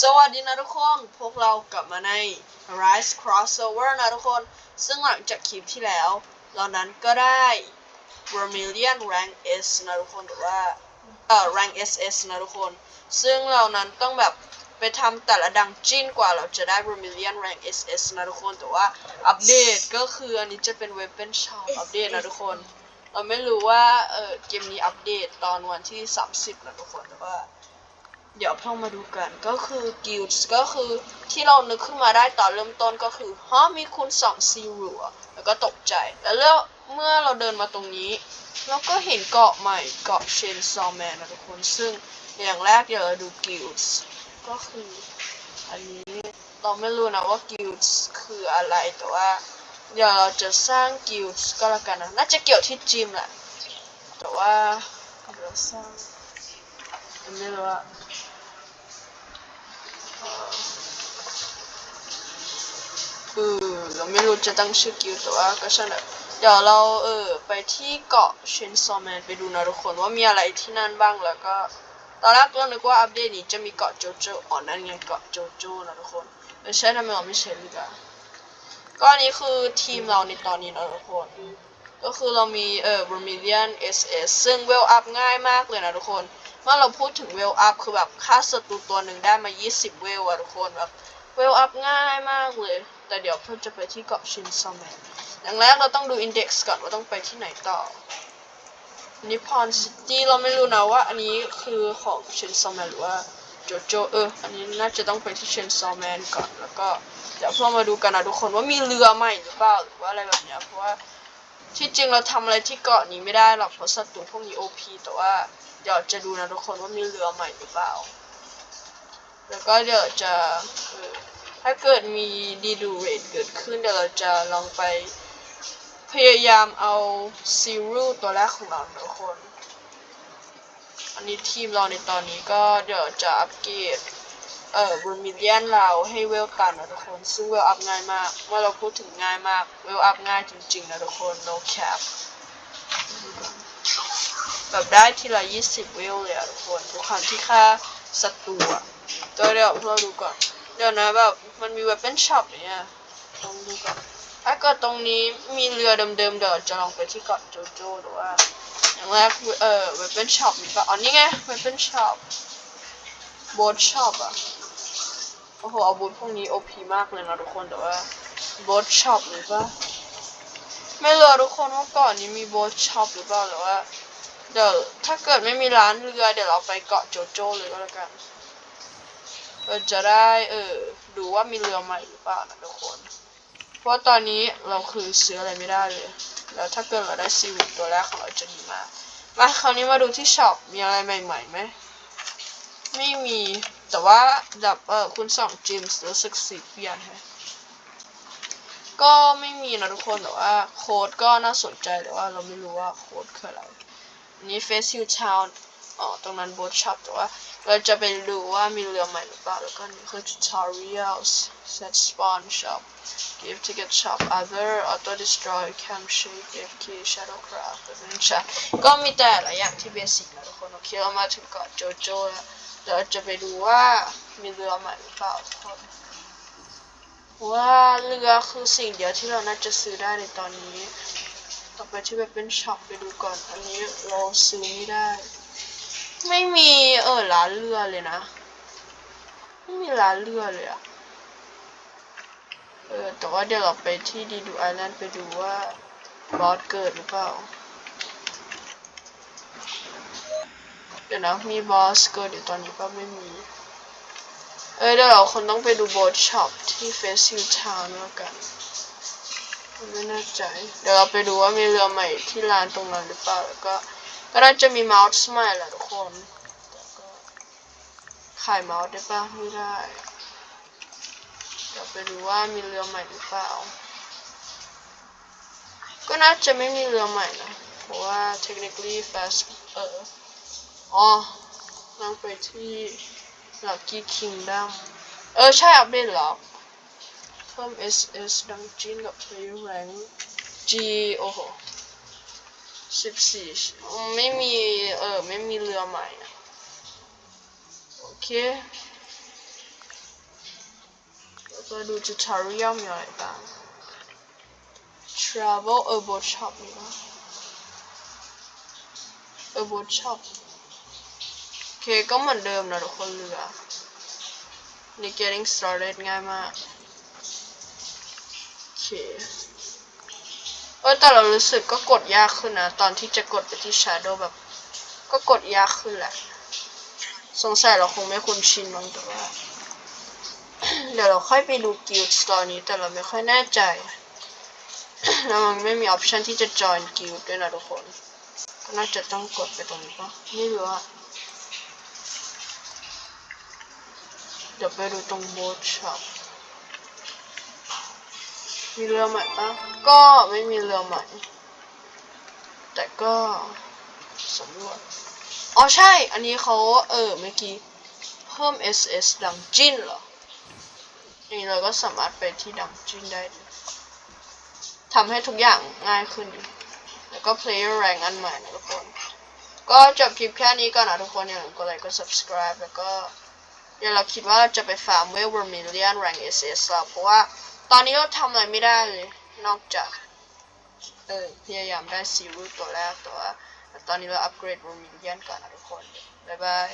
สวัสดีนะทุกคน พวกเรากลับมาใน Rise Crossover นะทุกคน ซึ่งหลังจากคลิปที่แล้วเรานั้นก็ได้ Vermilion Rank S นะทุกคนหรือว่า เอ่อ Rank SS นะทุกคน ซึ่งเรานั้นต้องแบบไปทำแต่ละดังจิ้นกว่าเราจะได้ Vermilion Rank SS นะทุกคน แต่ว่าอัปเดตก็คืออันนี้จะเป็น Weapon Shop อัปเดตนะทุกคน เราไม่รู้ว่า เออเกมนี้อัปเดตตอนวันที่ 30 นะทุกคนแต่ว่า เดี๋ยวเข้ามาดูกันก็คือ guilds ก็คือที่เรานึกขึ้นมาได้ตอนเริ่มต้นก็คือฮะมีคูณสองซีรัวแล้วก็ตกใจแล้วแล้วเมื่อเราเดินมาตรงนี้ เราก็เห็นเกาะใหม่เกาะเชนซอแมนนะทุกคนซึ่งอย่างแรกเดี๋ยวเราดู guilds ก็คืออันนี้เราไม่รู้นะว่า guilds คืออะไรแต่ว่าเดี๋ยวเราจะสร้าง guilds ก็แล้วกันนะน่าจะเกี่ยวที่จิมแหละแต่ว่าเดี๋ยวสร้างไม่รู้ว่า เอ ราไม่รู้จะตั้งชื่อกิลแต่ว่าก็ช่างเถอะเดี๋ยวเราเออไปที่เกาะเชนซอแมนไปดูนะทุกคนว่ามีอะไรที่นั่นบ้างแล้วก็ตอนแรกเรานึกว่าอัปเดตนี้จะมีเกาะโจโจอ๋อนั่นไงเกาะโจโจนะทุกคนไม่ใช่ทำไมเราไม่ใช่ดีกว่าก็อันนี้คือทีมเราในตอนนี้นะทุกคนก็คือเรามีเอ่อ Vermilion SS ซึ่งเวลอัพง่ายมากเลยนะทุกคนเมื่อเราพูดถึงเวลอัพคือแบบค่าศัตรูตัวหนึ่งได้มา 20 เวลอะทุกคนแบบ เวลอัพง่ายมากเลย แต่เดี๋ยวเพื่อจะไปที่เกาะชินซอมแมนอย่างแรกเราต้องดูอินเด็กซ์ก่อนว่าต้องไปที่ไหนต่อนิพอนซิตี้เราไม่รู้นะว่าอันนี้คือของชินซอมแมนหรือว่าโจโจเออ อันนี้น่าจะต้องไปที่เชนซอมแมนก่อนแล้วก็เดี๋ยวพื่อมาดูกันนะทุกคนว่ามีเรือใหม่หรือเปล่าหรือว่าอะไรแบบเนี้ยเพราะว่าที่จริงเราทำอะไรที่เกาะนี้ไม่ได้หรอกเพราะศัตรูพวกนี้ OP แต่ว่าเดี๋ยวจะดูนะทุกคนว่ามีเรือใหม่หรือเปล่า แล้วก็เดี๋ยวจะเออ ถ้าเกิดมีดีดูเรทเกิดขึ้นเดี๋ยวเราจะลองไป พยายามเอาซีรูตัวแรกของเราทุกคน อันนี้ทีมเราในตอนนี้ก็เดี๋ยวจะอัปเกรดเอ่อบูมิเลียนเราให้เวลตันนะทุกคน ซึ่งเวลอัพง่ายมากเมื่อเราพูดถึงง่ายมากเวลอัพง่ายจริงๆนะทุกคน no cap แบบได้ทีละ 20 เวลเลยอะทุกคนทุกครั้งที่ฆ่าศัตรูตัวเดี๋ยวเราดูก่อน เดี๋ยวนะแบบมันมี weapon shop เนี่ยลองดูก่อนถ้าเกิดตรงนี้มีเรือเดิมๆเดี๋ยวจะลองไปที่เกาะโจโจหรือว่าอย่างแรกเอ่อ weapon shop มีปะอ๋อนี่ไง weapon shop boat shop อะโอ้โหอาวุธพวกนี้ OP มากเลยนะทุกคนแต่ว่า boat shop มีปะไม่รู้อทุกคนว่าก่อนนี้มี boat shop หรือเปล่าหรือว่าเดี๋ยวถ้าเกิดไม่มีร้านเรือเดี๋ยวเราไปเกาะโจโจเลยก็แล้วกัน เราจะได้เออดูว่ามีเรือใหม่หรือเปล่านะทุกคน เพราะตอนนี้เราคือซื้ออะไรไม่ได้เลย แล้วถ้าเกิดเราได้ซีวิตตัวแรกของเราจะดีมากมาคราวนี้มาดูที่ช็อปมีอะไรใหม่ๆไหมไม่มีแต่ว่าดับเออคุณสองจิมส์รู้สึกสีเปลี่ยนฮะก็ไม่มีนะทุกคนแต่ว่าโค้ดก็น่าสนใจแต่ว่าเราไม่รู้ว่าโค้ดคืออะไร นี้เฟส i ิ t ทาวน์ อ๋อตรงนั้นโบ t ช็อปแต่ว่าเราจะไปดูว่ามีเรือใหม่หรือเปล่าแล้วก็นี่คือ tutorials set spawn shop give ticket shop other auto destroy cam shake fk shadow craft เป็นชาก็มีแต่หลายอย่างที่เบสิกนะทุกคนโอเคเรามาถึงเกาะโจโจ้แล้วเดี๋ยวจะไปดูว่ามีเรือใหม่หรือเปล่าทุกคนว่าเรือคือสิ่งเดียวที่เราน่าจะซื้อได้ในตอนนี้ ต่อไปที่แบบเป็นช็อปไปดูก่อน อันนี้เราซื้อไม่ได้ ไม่มีเออร้านเรือเลยนะ ไม่มีร้านเรือเลยอะเออแต่ว่าเดี๋ยวเราไปที่ดีดูไอแลนด์ไปดูว่าบอสเกิดหรือเปล่า เดี๋ยวนะมีบอสเกิดอยู่ตอนนี้ก็ไม่มี เออเดี๋ยวเราคนต้องไปดูโบสช็อปที่เฟสซิลทาวน์แล้วกันไม่แน่ใจ เดี๋ยวเราไปดูว่ามีเรือใหม่ที่ลานตรงนั้นหรือเปล่า แล้วก็ ก็น่าจะมีเมาส์ใหม่แหละทุกคนขายเมาส์ได้ปะไม่ได้เดี๋ยวไปดูว่ามีเรือใหม่หรือเปล่า ก็น่าจะไม่มีเรือใหม่นะ เพราะว่า technically fast เอออ๋อต้องไปที่ Lucky Kingdom เออ ใช่อัปเดตแล้วเพิ่ม SS Dungeon กับ Player Rank G โอ้โห สิบสี่ไม่มีเออไม่มีเรือใหม่อะโอเคแล้วก็ดูจูทอเรียลมีอะไรบ้าง travel a boat shop มีปะ a boat shop โอเคก็เหมือนเดิมนะทุกคนเรือนี่ getting started ง่ายมากโอเค เออแต่เรารู้สึกก็กดยากขึ้นนะ ตอนที่จะกดไปที่ shadow แบบ ก็กดยากขึ้นแหละ สงสัยเราคงไม่คุ้นชินมั้งแต่ว่า เดี๋ยวเราค่อยไปดู guild ตอนนี้ แต่เราไม่ค่อยแน่ใจ แล้วมันไม่มีออปชันที่จะ join guild ด้วยนะทุกคน ก็น่าจะต้องกดไปตรงนี้ปะไม่รู้อะเดี๋ยวไปดูตรง boat shop มีเรือใหม่ปะก็ไม่มีเรือใหม่ แต่ก็สำรวจอ๋อใช่ อันนี้เขาเออเมื่อกี้เพิ่ม SS ดังจินเหรอ นี่เราก็สามารถไปที่ดังจินได้ทำให้ทุกอย่างง่ายขึ้น แล้วก็ player rank อันใหม่นะทุกคน ก็จบคลิปแค่นี้ก่อนนะทุกคนอย่าลืมกดไลค์กด subscribe แล้วก็เดี๋ยวเราคิดว่าเราจะไปฟาร์มเวลเวอร์มิเลียน rank SS แล้วเพราะว่า ตอนนี้เราทำอะไรไม่ได้เลย นอกจาก เออพยายามได้ซีรูตัวแรกแต่ว่าตอนนี้เราอัปเกรดโรมิเลียนก่อนนะทุกคน บ๊ายบาย